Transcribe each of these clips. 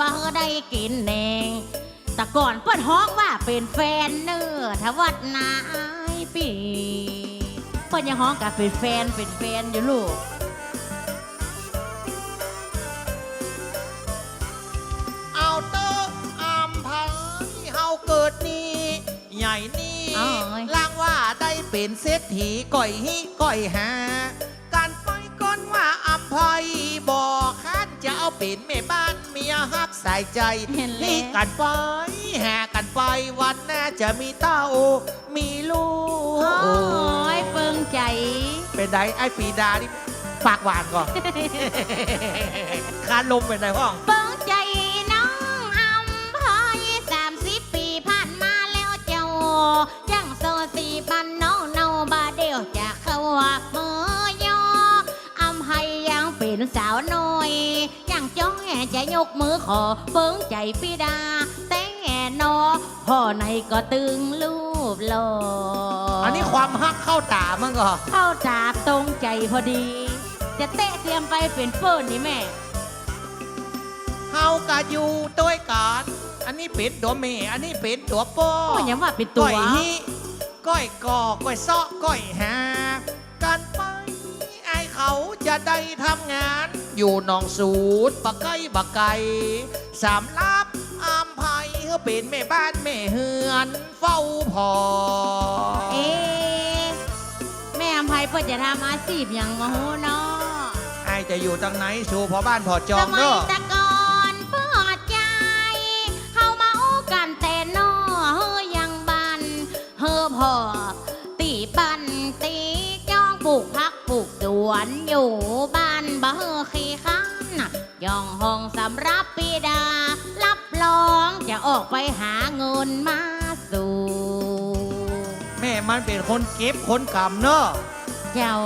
บ่ได้กินแหนงแต่ก่อนเปิ้นฮ้องว่าเป็นแฟนเนื้อทวัดนายปีเปิ้นยังฮ้องกับเป็นแฟนเป็นแฟนอยู่ลูกเอาเตออำพังเฮาเกิดนี้ใหญ่นี่อ้ายล่างว่าได้เป็นเศรษฐีก่อยฮิก่อยหาการไปก่อนว่าอำภัยบอกข้าน จะเอาเป็นแม่บ้านเมียฮักใส่ใจเห็นแล้ว นี่กันไปแห่กันไปวันหน้าจะมีเต้า มีลูกโอ้ยเปิงใจ เป็นไดไอ้ปีดานี่ปากหวานก่อน คานลมเป็นไดพ่อง เปิงใจน้องอำพอยสามสิบปีผ่านมาแล้วเจ้ายังโซสีปันน้องเนาบาเดียวจะเข้าว่าเมื่อยออำให้ยังเป็ นสาวน้อยยังจ้องจะยกมือขอเปิงใจปีดา แต่นอพ่อในก็ตึงรูปหล่ออัอันนี้ความฮักเข้าตามึงก่อเข้าจาตรงใจพอดี จะเตะเตรียมไปเป็นเฟิร์นนี่แม่เฮากะอยู่ด้วยกันอันนี้เป็นตัวเมอันนี้เป็นตัวโป้โอ้ยยังว่าเป็นตัก้วอยฮิก้อยกอก้อยซอกก้อยหา จะได้ทำงาน อยู่หนองสูดปะไก่บะไก่สามลับอามภัยเขาเป็นแม่บ้านแม่เฮือน เฝ้าพอเอ๊ะแม่อภัยเพื่อจะทำอาชีพอย่างมาหูเนาะไอจะอยู่ตรงไหนชูพอบ้านพอจอสงมัเด้ยอแตะก่อนเพื่อใจเฮามาอู้กันแต่นอเฮอยังบัน เฮอพ่อ วนอยู่บ้านบ่เฮอขี้ขันย่องห้องสำรับปีดา รับรองจะออกไปหาเงินมาสู่ แม่มันเป็นคนเก็บคนกำเนอะเจ้า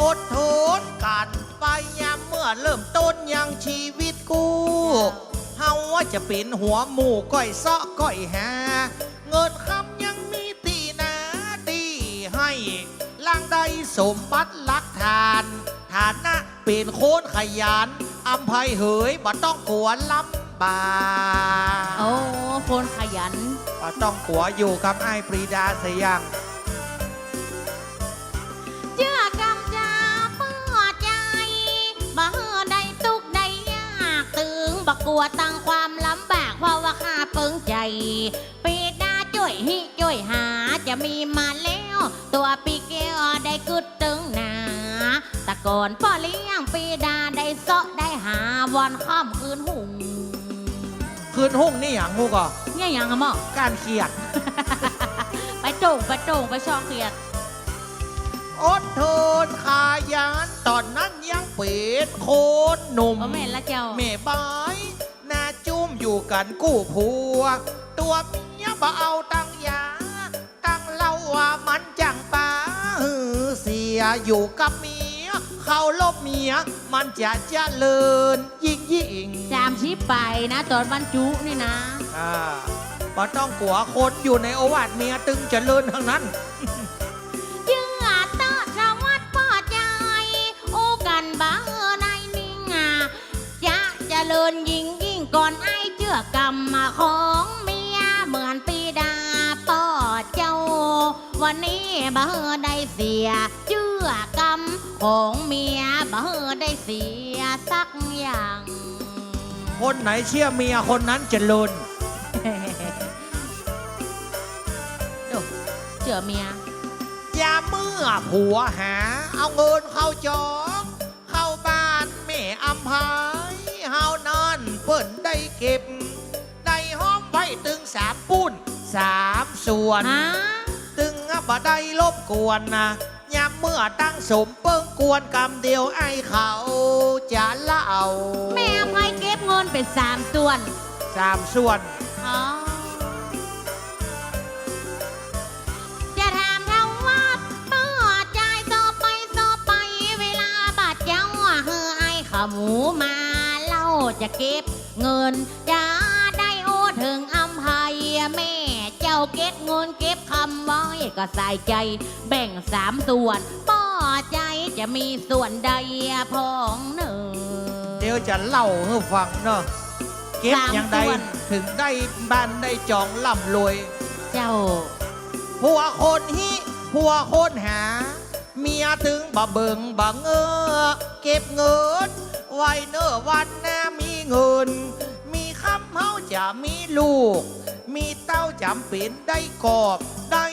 อดทนกันไปยามเมื่อเริ่มต้นยังชีวิตกู เฮาว่าจะเป็นหัวหมูก้อยเซาะก้อยหา ล่างใดสมบัติลักทานฐานะเป็นโคนขยันอำภัยเหยบ่ต้องกลัวลำบากโอ้คนขยันบ่ต้องกลัวอยู่กับไอ้ปรีดาเสียงเชื่อกำจาเพื่อใจบ่เฮอได้ตุกได้ยากตึงบักกลัวตั้งความลำบากเพราะว่าข้าเปิงใจปีดาจ่วยฮิจ่วยหาจะมีมาแล้ว ตัวปีเกลได้กึดตึงหนาแต่ก่อนพ่อเลี้ยงปีดาได้เสาะได้หาวันค่ำคืนหุ่งคืนหุ่งนี่อย่างมูก็เนี่ยยังอะหมอการเขียด ไปโจ่งไปโจ่งไปช่องเขียดอดทนขายันตอนนั้นยังเป็ดโคนหนุ่มโอ้แม่นละเจ้าแม่บายหน้าจุ้มอยู่กันกู้ผัว ตัวเมียบ่เอาตังยา ยอยู่กับเมียเขาลบเมีย มันจะเจริญยิ่งยิ่งจามชิปไปนะ ตอนบรรจุนี่นะ อ่าบ่ต้องกลัวคนอยู่ในโอวาทเมียตึงเจริญทั้งนั้นเชื่อตาสวัสดิ์พ่อใจโอ้กันบ้าในนิ่งอะจะเจริญยิ่งยิ่งก่อนไอ้เชื่อกรรมมาขอ วันนี้บ่ได้เสียเชื่อกรรมของเมียบ่ได้เสียสักอย่าง คนไหนเชื่อเมียคนนั้นเจริญดูเชื่อเมียอย่าเมื่อผัวหา เอาเงินเข้าจองเข้าบ้านแม่อำพายเฮานอนเปิ้นได้เก็บได้ห้อมไว้ตึงสามปุ้นสามส่วนฮะตึงอะ บ่ได้ลบกวนนะยามเมื่อตั้งสมเปิ้งกวนกำเดียวไอ้เขาจะเล่าแม่อภัยเก็บเงินเป็นสามส่วนสามส่วนอ๋อจะถามเขาว่าเมื่อใจายต่อไปต่อไปเวลาบาดเจ้าเฮอไอ้ขาหมูมาเล่าจะเก็บเงินจะ เจ้าเก็บเงินเก็บคำไว้ก็ใส่ใจ แบ่งสามส่วนป้อใจจะมีส่วนใดพองเนอเดี๋ยวจะเล่าให้ฟังเนาะเก็บสามอย่างใดส่วน ถึงได้บ้านได้จองร่ำรวย เจ้า ผัวคนฮิผัวคนหา เมียถึงบะเบิงบะเงอเก็บเงิน ไว้เนอวันหน้ามีเงิน มีคำเฮาจะมีลูก มีเต้า จำเป็นได้กอบได้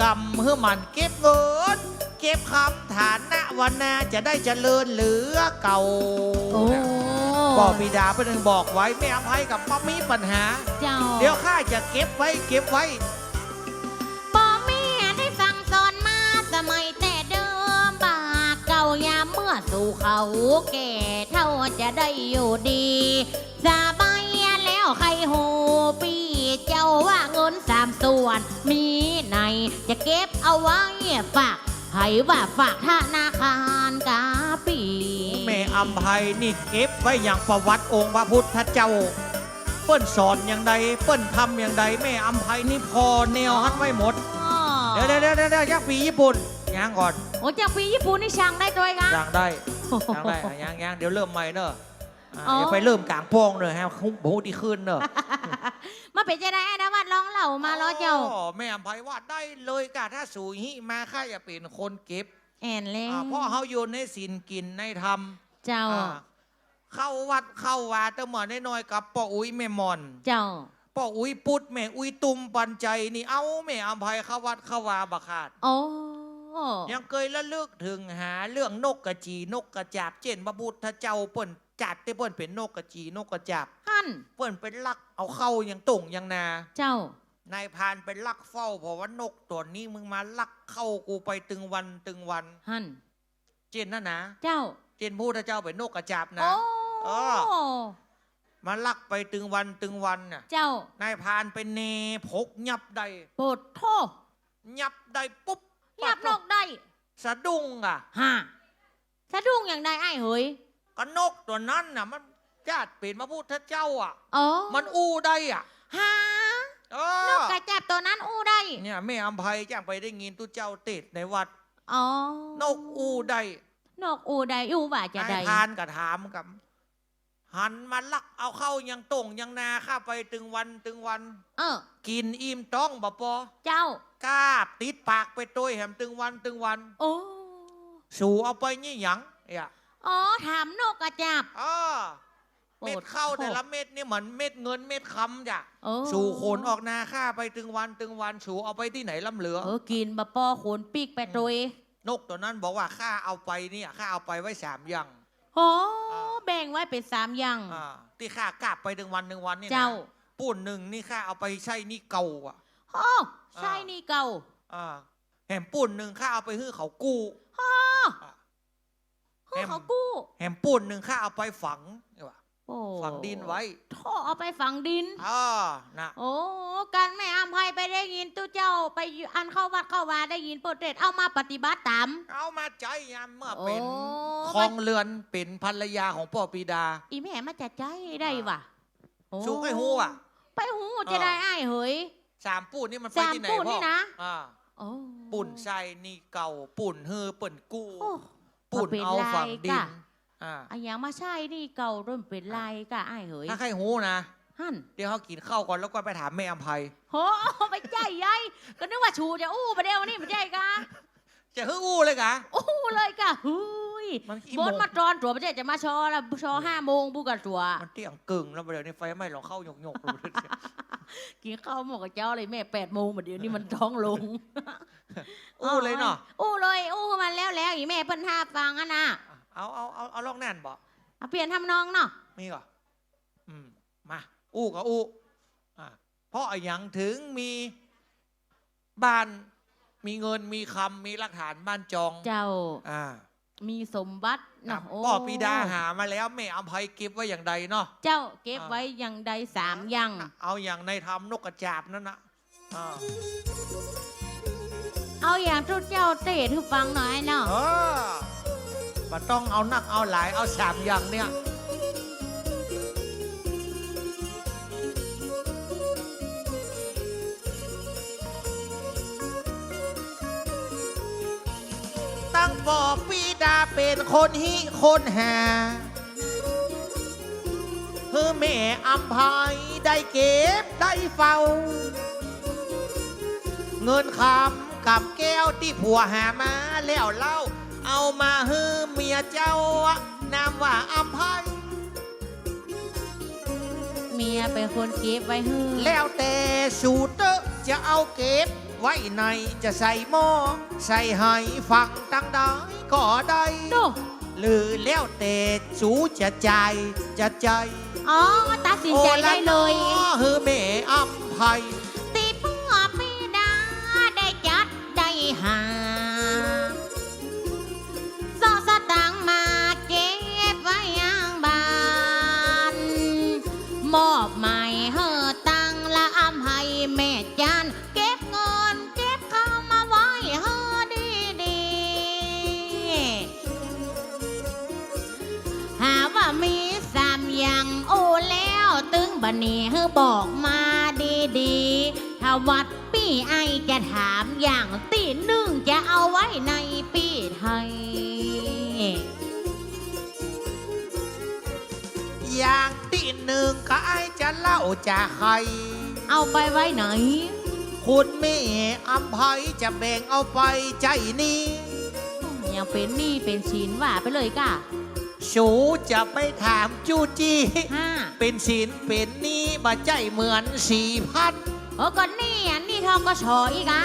กำเพื่อมันเก็บเงินเก็บคำฐานะวันหน้าจะได้เจริญเหลือเก่าโอ้บอกบิดาเพื่อนบอกไว้ไม่อภัยกับมามีปัญหา เจ้าเดี๋ยวข้าจะเก็บไว้เก็บไว้พ่อแม่ได้สั่งสอนมาสมัยแต่เดิมบากเก่ายามเมื่อสู่เขาแก่เท่าจะได้อยู่ดีสบายแล้วใครโหปี เจ้าว่าเงินสามส่วน มีในจะเก็บเอาไว้ฝากให้ว่าฝากธนาคารกาปีแม่อัมภัยนี่เก็บไว้อย่างประวัติองค์พระพุทธเจ้า เปิ้นสอนอย่างใดเปิ้นทำอย่างใดแม่อัมภัยนี่พอแนวฮัดไว้หมดอ๋อเดี๋ยวเดี๋ยวเดี๋ยวเดี๋ยวยักษ์ปีญี่ปุ่นยังก่อนโอ้จากปีญี่ปุ่นนี่ช่างได้ด้วยกะยังได้ยังได้อะยังยังเดี๋ยวเริ่มใหม่เนอะ อะอ๋อเดี๋ยวไปเริ่มกลางโพงเนอะฮะคุ้มโบดีขึ้นเนอะมาเป็นจะได้นะวัดร้องเหล่ามาล้อเจ้าอ๋อแม่อัมภัยว่าได้เลยกะถ้าสู่หิมาข้าจะเป็นคนเก็บแอนเล่อ่าเพราะเขาอยู่ในศีลกินในธรรมเจ้า อ่าเข้าวัดเข้าวาแต่เหมือนน้อยๆกับป้าอุ้ยแม่มอน เจ้า ป้าอุ้ยปุดแม่อุ้ยตุมปันใจนี่เอาแม่อภัยเข้าวัดเข้าวาบกขาด โอ้ยังเคยละลึกถึงหาเรื่องนกกระจีนกกระจาบเจนพระพุทธเจ้าเปิ้น จัดที่เปิ้นเป็นนกกระจีนกกระจาบหันเปิ้นเป็นลักเอาเข้าอย่างตุ่งอย่างนา เจ้า นายพรานเป็นลักเฝ้าเพราะว่านกตัวนี้มึงมาลักเข้ากูไปตึงวันตึงวัน หันเจนนะนะ เจ้า เจนพระพุทธเจ้าเป็นนกกระจาบนะ โอ้เออมาลักไปตึงวันตึงวันน่ะ เจ้านายพรานเป็นเนพกยับได้โปดโทยับได้ปุ๊บยับนกได้สะดุ้งอะฮะสะดุ้งอย่างใดไอ้เฮ้ย ก็นกตัวนั้นน่ะ มันญาติเป็นพระพุทธเจ้าอะ อ๋อมันอู้ได้อะฮะเอนกอกระจับตัวนั้นอู้ได้ เนี่ยแม่อภัยจ้างไปได้ยินตุเจ้าติดในวัด อ๋อนกอู้ได้นกอู้ได้อู้ว่าจะนายได้พรานก็ถามกับ หันมาลักเอาเข้ายังตรงยังนาข้าไปตึงวันตึงวัน เออ กินอิ่มต้องบ่ปอเจ้ากล้าบติดปากไปตัวแหมตึงวันตึงวัน โอ้ สู่เอาไปนี่หยังเนี่ย อ๋อถามนกกระจับอ้อโอ้เม็ดเข้าโหแต่ละเม็ดนี่เหมือนเม็ดเงินเม็ดคำจ้ะโอ้ สู่โคนออกนาข้าไปตึงวันตึงวันสู่เอาไปที่ไหนล่ำเหลือ เออกินบะปอโขนปีกไปโดยนกตัวนั้นบอกว่าข้าเอาไปเนี่ยข้าเอาไปไว้สามอย่างโอ้อ่า แบ่งไว้เป็นสามอย่าง อ่าที่ข้ากลับไปตึงวันหนึ่งวันเนี่ยนะเจ้า ปูนหนึ่งนี่ข้าเอาไปใช้หนี่เก่าอะโอ้ใช่นี่เก่าอ่าแหมปูนหนึ่งข้าเอาไปฮื้อเขากู้ อ๋ออะ เฮ้ยเขากู้แหมปูนหนึ่งข้าเอาไปฝังเนี่ยว่ะโอ้ฝังดินไว้ท่อเอาไปฝังดิน อ่านะโอ้การแม่อภัยไปได้ยินตู้เจ้าไปอยู่อันเข้าวัดเข้าวาได้ยินโปรเตดเอามาปฏิบัติตาม เอามาใจยามเมื่อเป็นโอ้ครองเรือนเป็นภรรยาของพ่อปีดา อีแม่มาจะใจได้วะโอ้สู้ไปหูอะ ไปหูจะได้ไอ้ายเฮ้ยสามปูนนี่มันไปสามที่ไหนปูนพ่นี่อนะ อ่าโอ้ปุ่นใส่นี่เก่าปุ่นเฮอเปิ่นกู้ โอ้ ปุ่นมาเป็นเอาฝังดินลายกะอ่าอันยังมาใช่นี่เก่าร่นเป็นลายกะไอ้ายเฮ้ยถ้าใครหูนะฮั่นเดี๋ยวเขากินข้าวก่อนแล้วก็ไปถามแม่อภัยโหไปใจใหญ่ก็นึกว่าชูจะอู้ประเดี๋ยวนี่ไม่ใช่กะจะฮื้ออู้เลยกะอู้เลยกะหุยมันขี้บโมนงมาตอนตัวประเดี๋ยวจะมาชอละชอห้าโมงบุกันตัวมันเตี้ยงกึ่งแล้วเดี๋ยวนี้ไฟไหม้หรอกเข้าหยกหยกๆเลย กินข้าวหมกกับเจ้าเลยแม่แปดโมงมาเดี๋ยวนี้มันท้องลงอู้เลยเนาะอู้เลยอู้มันแล้วแล้วอีแม่เพิ่นท่าฟังอะนะเอาเอาเอาเอาลอกแน่นบ่เอาเปลี่ยนทำนองเนาะมีก่ออืมมาอู้กับอู้อ่าเพราะอย่างถึงมีบ้านมีเงินมีคำมีหลักฐานบ้านจองเจ้าอ่า มีสมบัติครัเนาะบโอ้พ่อปีดาหามาแล้วแม่อภัยเก็บไว้อย่างใดเนาะเจ้าเก็บอ่าไว้อย่างใดสามอย่าง เอาอย่างในทำนกกระจาบนั่นนะอ่าเอาอย่างทุกเจ้าเต้ทุกฟังหน่อยเนาะเออมันต้องเอานักเอาหลายเอาสามอย่างเนี่ย ตั้งปอปีดาเป็นคนฮิคนหาฮือแม่อำภัยได้เก็บได้เฝ้า เงินคำกับแก้วที่ผัวหามาแล้วเล่า เอามาฮือเมียเจ้านามว่าอำภัยเมียเป็นคนเก็บไว้ให้แล้วแต่สูตรเตอร์จะเอาเก็บ ไว้ในจะใส่หม้อใส่ให้ฟังตั้งได้ก็ได้ดูหรือแล้วแต่สูจะใจายจะใจายอ๋อตัดสินใจได้เลยโอ้ะน้อฮือแม่อำภัยตีพ่อปีดาได้จัดได้หา เอาไปไว้ไหน คุณแม่อำภัยจะแบ่งเอาไปใจนี้ยังเป็นหนี้เป็นสินว่าไปเลยก่ะสูจะไปถามจูจีห้าเป็นสินเป็นหนี้มาใจเหมือนสี่พันโอ้ก็หนี่อะหนี่ทองก็ชออีกอะ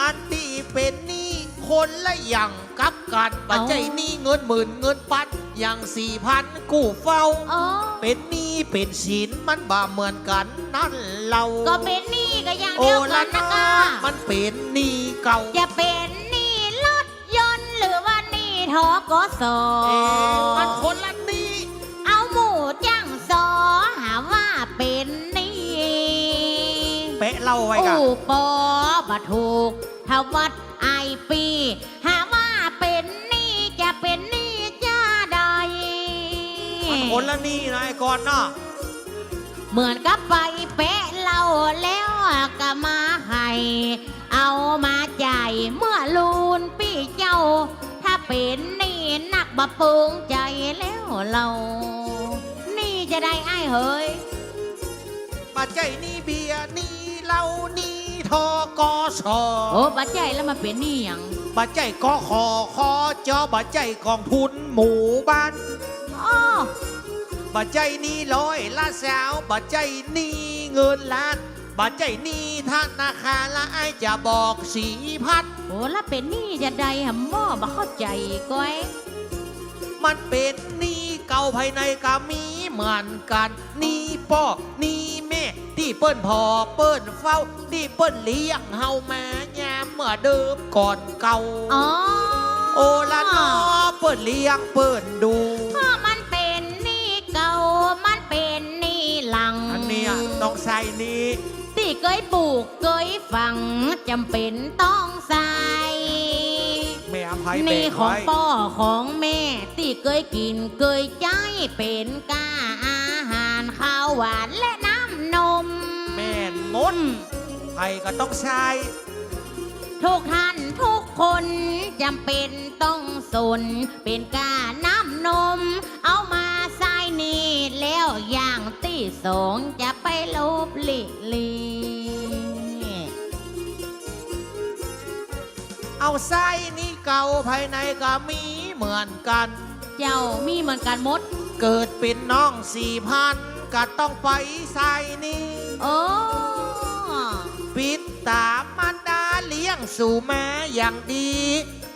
อันที่เป็นหนี้คนละอย่างกับกันมาใจหนี้เงินหมื่นเงินปัน อย่างสี่พันกู้เฝ้าโอ้เป็นหนี้เป็นสินมันบ่เหมือนกันนั่นเราก็เป็นหนี้ก็อย่างโอ้เดียวกัละนนะนะกะมันเป็นหนี้เก่า จะเป็นหนี้รถยนต์หรือว่าหนี้ทกสเอ๊ะมันคนละหนี้เอาหมูจ้างซอหาว่าเป็นหนี้เป๊ะเล่าไว้โอ้กันปอบะถูกถ้าวัดไอปีหาว่า มันคนละหนี้นะไอ้ก่อนเนาะเหมือนกับไปเป๊ะเราแล้วก็มาให้เอามาจ่ายเมื่อลูนปีเจ้า ถ้าเป็นหนี่นักบะเปิงใจแล้วเรา นี่จะได้ไอ้ายเฮ้ยปัจจัยหนี้เบียร์หนี้เหล้าหนี้ทกสโอ้บัดใจแล้วมาเป็นหนี่อย่างปัจจัยกขอคอจอปัจจัยกองทุนหมู่บ้านอ้อ ปัจจัยหนี้ร้อยละสาวปัจจัยหนี้เงินล้านปัจจัยหนี้ธนาคารละไอจะบอกสีพันโอ้แล้วเป็นหนี่จะได้หำหม้อบ่เข้าใจก้อยมันเป็นหนี้เก่าภายในก็มีเหมือนกันหนี้พ่อหนี้แม่ ที่เปิ้นพอเปิ้นเฝ้า ที่เปิ้นเลี้ยงเฮามายามเมื่อเดิมก่อนเก่า อ๋อโอละนอเปิ้นเลี้ยงเปิ้นดูเพราะมัน ต้องใส่นี้ ที่เคยปลูกเคยฝังจำเป็นต้องใส่แม่อภัยนี่เบรกของไว้พ่อของแม่ ที่เคยกินเคยใจเป็นกาอาหารข้าวหวานและน้ำนม แม่นงดไผก็ต้องใส่ทุกท่านทุกคนจำเป็นต้องสนเป็นกาน้ำนม เอามาใส่ นี่แล้วอย่างที่สองจะไปลบหลีลีเอาใส่นี่เก่าภายในก็มีเหมือนกัน เจ้ามีเหมือนกันหมด เกิดเป็นน้องสี่พันก็ต้องไปใส่นี่โอ้ปิดตามมันดาเลี้ยงสู่แม่อย่างดี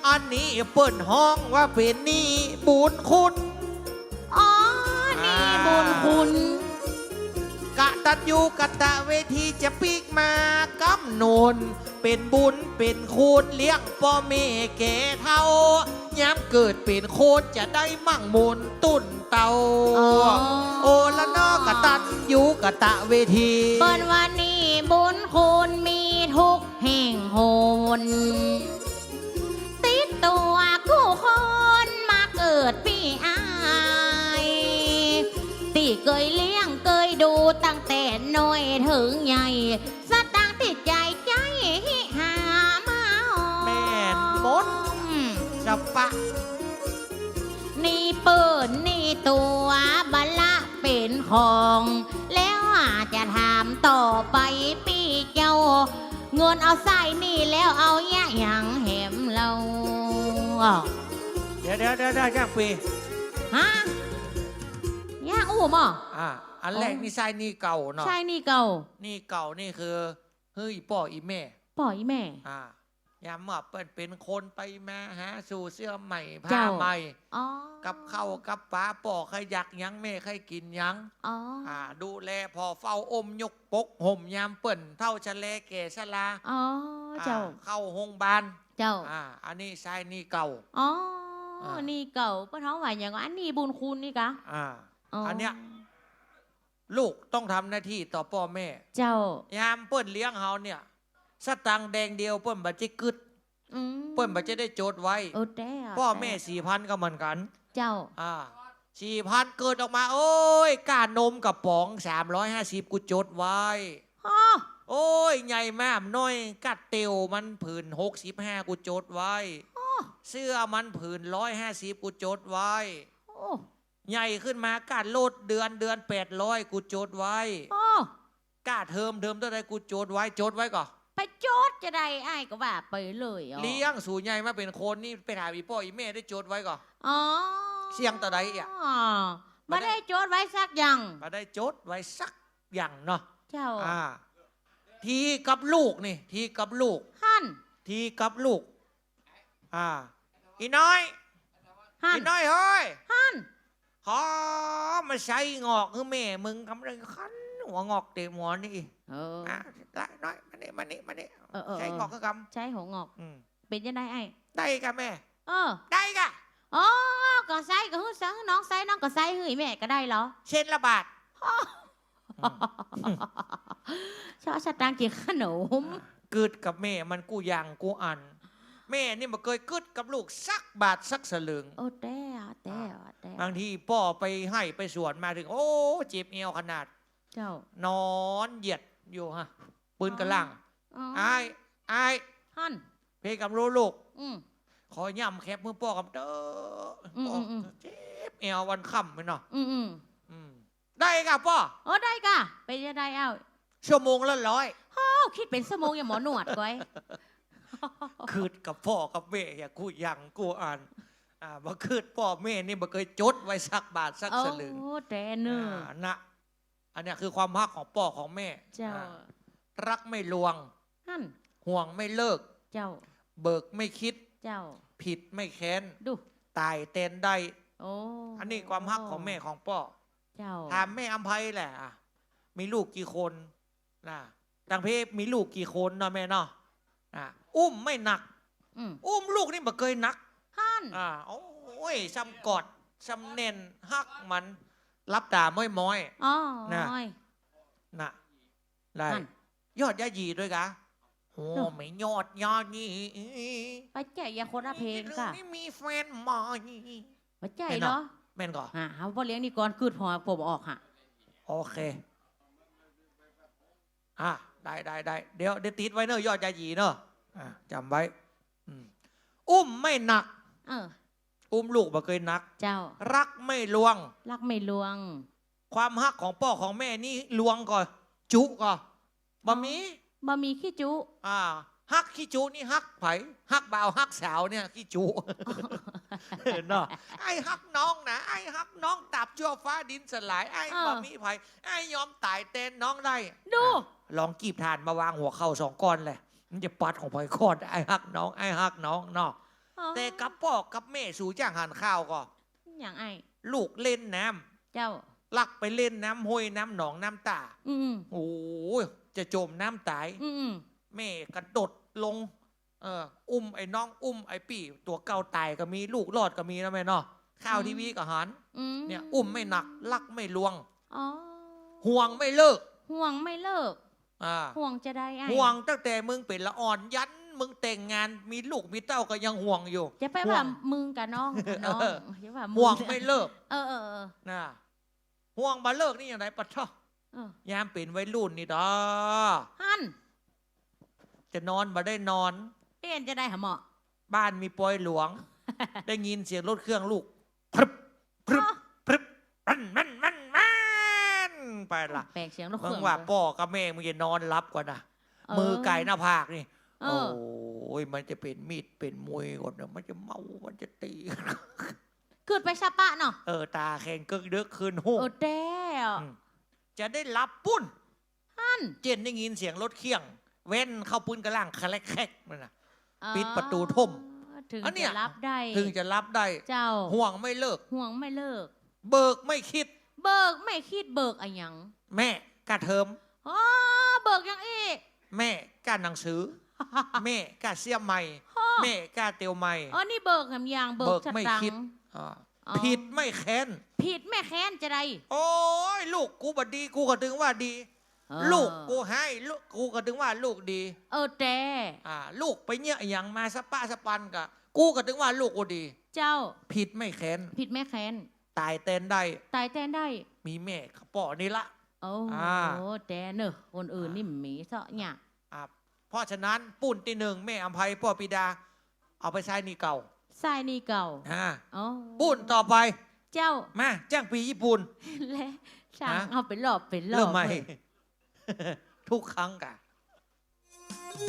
อันนี้เปิ้นห้องว่าเป็นหนี่บุญคุณอ๋อนี่ บุญคุณกะตันยูกะตะเวทีจะปีกมากำหนนเป็นบุญเป็นคุณเลี้ยงพ่อแม่แก่เท่ายามเกิดเป็นโคนจะได้มั่งมูลตุนเตา อ๋อ โอละนอกะตันยูกะตะเวที เปิ้นวันนี้บุญคุณมีทุกแห่งหนติดตัว เคยเลี้ยงเคยดูตั้งแต่น้อยถึงใหญ่ สตางค์ติดใจใจหามาแม่นมดจะปะนี่เปิดนี่ตัวบัลละเป็นของ แล้วอาจจะถามต่อไปปีเจ้า เงินเอาใส่นี่แล้วเอาแย่อย่างแหมเราอ้าวเดี๋ยวเดี๋ยวเดี๋ยวเดี๋ยวย่างปีฮะ ย่างอู้บ่อ่าอันแรกอ๋อนี่ใช่นี่เก่าเนาะใช่นี่เก่า นี่เก่านี่คือเฮ้ยพ่ออีแม่ปล่อยแม่ อ่ายามเมื่อเปิ้นเป็นคนไปมาหาสู่เสื้อใหม่ผ้าเจ้าใหม่อ๋อกับข้าวกับปลาป่อใครอยากหยังแม่ใครกินหยังอ๋ออ่า ดูแลพอเฝ้าอมยกปกห่มยามเปิ้นเท่าชะเลแก่ชะลาอ๋อเจ้าอ่เข้าโรงพยาบาลเจ้าอ่าอันนี้ใช่นี่เก่าอ๋ออ่านี่เก่าป้าท้องว่าอย่างว่าอันนี้บุญคุณนี่กะอ่า อ๋ออัอันเนี้ยลูกต้องทำหน้าที่ต่อพ่อแม่ เจ้ายามเปิ้นเลี้ยงเฮาเนี่ยสตังค์แดงเดียวเปิ้นบัจิกึดอืมเปิ้นบัจะได้โจทย์ไว้โอ้แต่พ่อแม่สี่พันก็เหมือนกัน เจ้าอ่าสี่พันเกิดออกมา โอ้ยก้านมกับป๋องสามร้อยห้าสิบกูจดไว้อ๋อโอ้ยใหญ่แม่มน้อยกัดเตียวมันผืนหกสิบห้ากูจดไว้เสื้อมันผืนร้อยห้าสิบกูจดไว้โอ้ ใหญ่ขึ้นมากัดโลดเดือนเดือนแปดร้อยกูจดไว้โอ้กาเทอมเทอมเท่าไรกูจดไว้จดไว้ก่อนไปโจดจะได้ไอ้ายก็ว่าไปเลยอ๋อเลี้ยงสู่ใหญ่มาเป็นคนนี่ไปถามอีพ่ออีแม่ได้จดไว้ก่อน อ๋อเสี่ยงต่อใดอะมาได้โจดไว้สักอย่างมาได้จดไว้สักอย่างเนาะเจ้าอ่า ทีกับลูกนี่ ทีกับลูก หันทีกับลูก อ่า อีน้อย หันอีน้อยเฮ้ย หัน ขอมาใส่งอกคือแม่มึงกำลังคันหัวงอกเต็มหัวนี่เอออะได้น้อยมานี่มานี่มานี่เออเออใส่งอกก็กใช้หัวงอกำอืมเป็นยังไงไอ้ได้กะแม่ เออได้กะอ๋อก็ใส่ก็ฮือซังน้องใส่น้องก็ใส่หืยแม่ก็ได้เหรอเช่นละบาทชอบสตางค์กินขนมกึดกับแม่มันกูยังกูอัน แม่นี่มาเคยกึดกับลูกสักบาทสักสลึง โอ้แต่อะแต่อะแต่บางทีพ่อไปให้ไปสวนมาถึง โอ้เจ็บเอวขนาด เจ้า นอนเหยียดอยู่ฮะปืนกระลังอ๋อไอ้ไอ้ายหันเพกับรู้ลูกอืมขอย่ำแคบมือพ่อกับเด้ออมอืมอืมเจ็บเอววันค่ำไปเนาะอืมอืมอืมได้กับพ่อโอ้ได้กะเป็นยังไงเอ้าชั่วโมงละร้อยเอ้าคิดเป็นสมองอย่างหมอหนวดก้อย คืดกับพ่อกับแม่อย่ากูยังกูอ่านอ่าบ่คืดพ่อแม่นี่บ่เคยจดไว้สักบาทสักโอ้สลึงแต่เนื้ออ่านะอันเนี้ยคือความรักของพ่อของแม่เจ้าอ่ารักไม่ลวงหันห่วงไม่เลิก เจ้า เบิกไม่คิด เจ้า ผิดไม่แค้นดูตายเต้นได้โอ้อันนี้ความรักของแม่ของพ่อเจ้าถามแม่อภัยแหละอะมีลูกกี่คนนะตังเพมีลูกกี่คนเนาะแม่เนาะ อะอุ้มไม่หนักอืมอุ้มลูกนี่บ่เคยหนักหันอ่าโอ้ยซ้ำกอดซ้ำเน้นฮักมันรับตาม้อยม้อยอ๋อน่ะน้อยๆนะได้นั่นยอดยายีด้วยกะโอ้ไม่ยอดยายีไปแจกยาคนละเพลงค่ะนี่มีแฟนใหม่ไปแจกเหรอแม่นก่อนฮะเอาพ่อเลี้ยงนี่ก่อนคืดพอผมออกฮะโอเคอะ ได้ได้ได้เดี๋ยวเดี๋ยวติดไว้เนอะยอดยายีเนอะอะจำไว้อืมอุ้มไม่หนัก เออ อุ้มลูกบ่เคยหนัก เจ้า รักไม่ลวง รักไม่ลวง ความฮักของพ่อของแม่นี่ลวงก่อนจุก่อนบะมีบะหมี่ขี้จุ อ่าฮักขี้จุนี่ฮักไผฮักบ่าวฮักสาวเนี่ยขี้จุ เนาะไอ้ฮักน้องนะไอ้ฮักน้องตับชั่วฟ้าดินสลายไอ้บะมีไผไอ้ยอมตายเต้นน้องได้ดูอะลองกีบทานมาวางหัวเข่าสองก้อนเลยมันจะปัดของไผคอดไอ้ฮักน้องไอ้ฮักน้องเนาะแต่กับพ่อกับแม่สู่จ้างหันข้าวก็อย่างไอ้ลูกเล่นน้ำเจ้าลักไปเล่นน้ำห้วยน้ำหนองน้ำตา อืมโอ้ยจะจมน้ำตาย อืมอืมแม่กระโดดลง เอออุ้มไอ้น้องอุ้มไอ้ปี่ตัวเก่าตายก็มีลูกรอดก็มีนะแม่เนาะข้าวทีวีก็หันอืมเนี่ยอุ้มไม่หนักลักไม่ลวงอ๋อห่วงไม่เลิก ห่วงไม่เลิกอ่าห่วงจะได้ไอ้ห่วงตั้งแต่มึงเป็นละอ่อนยันมึงแต่งงานมีลูกมีเต้าก็ยังห่วงอยู่จะไปห่วว่างมึงกับน้องกับน้องเออจะว่ามึห่วงไม่เลิกเออเออเออนะห่วงมาเลิกนี่อย่างไรปะท่อเออยามเป็นวัยรุ่นนี่ดอหันจะนอนมาได้นอน เอ็นจะได้หาหมอบ้านมีปอยหลวง ได้ยินเสียงรถเครื่องลูกพรึบพรึบอ๋อพรึบไปละแปลงเสียงรถเคมึรื่งองว่าเลยพ่อกับแม่มึงจะนอนรับก่อนนะเออมือไก่หน้าผากนี่ เอโอ้อยมันจะเป็นมีดเป็นมวยก่อนนะมันจะเมา มันจะตี ขึ้นไปชะปะเนาะเออตาแข็งกึกเดึกคืนหูโอ้แด้อืมจะได้รับปุ้น ท่านเจนได้ยินเสียงรถเคี่ยง เว้นเข้าปุ้นกระล่างคาแลกแคกมันนะอ๋อ ปิดประตูท่ม ถึงอันเนี้ย จะรับได้ถึงจะรับได้ เจ้าห่วงไม่เลิก ห่วงไม่เลิก เบิกไม่คิด เบิกไม่คิดเบิกอะไรหยังแม่กาเทอม อ๋อเบิกยังอีกแม่กาหนังสือ แม่กาเสียใหม่แม่กาเตียวใหม่ อ๋อนี่เบิกแหมยังเบิเบิกกสไม่ตังคิด ค์อ่าอ๋อผิดไม่แค้น ผิดแม่แค้นจะได้โอ้ยลูกกูบดีกูก็ถึงว่าดี เออลูกกูให้ลูกกูก็ถึงว่าลูกดีเออแต่อ่าลูกไปเนี่ยอย่างมาสปะสปันกะ กูก็ถึงว่าลูกกูดี เจ้าผิดไม่แค้นผิดแม่แค้นตายเต้นได้ ตายแทนได้ มีแม่ขป่อนี่ละ โอ้อ่าโหแต่เนอะคนอื่นนี่หมีเสาะเนี่ยอ่าเพราะฉะนั้นปุ่นที่หนึ่งแม่อภัยพ่อปิดา เอาไปใช้หนี่เก่าทรายนี่เก่าอ่าอ๋อปุ่นต่อไปเจ้ามาจ้างปีญี่ปุ่น และช่างฮะเอาไปหลอบเป็นหลอบเริ่มใหม่ว้ย ทุกครั้งค่ะ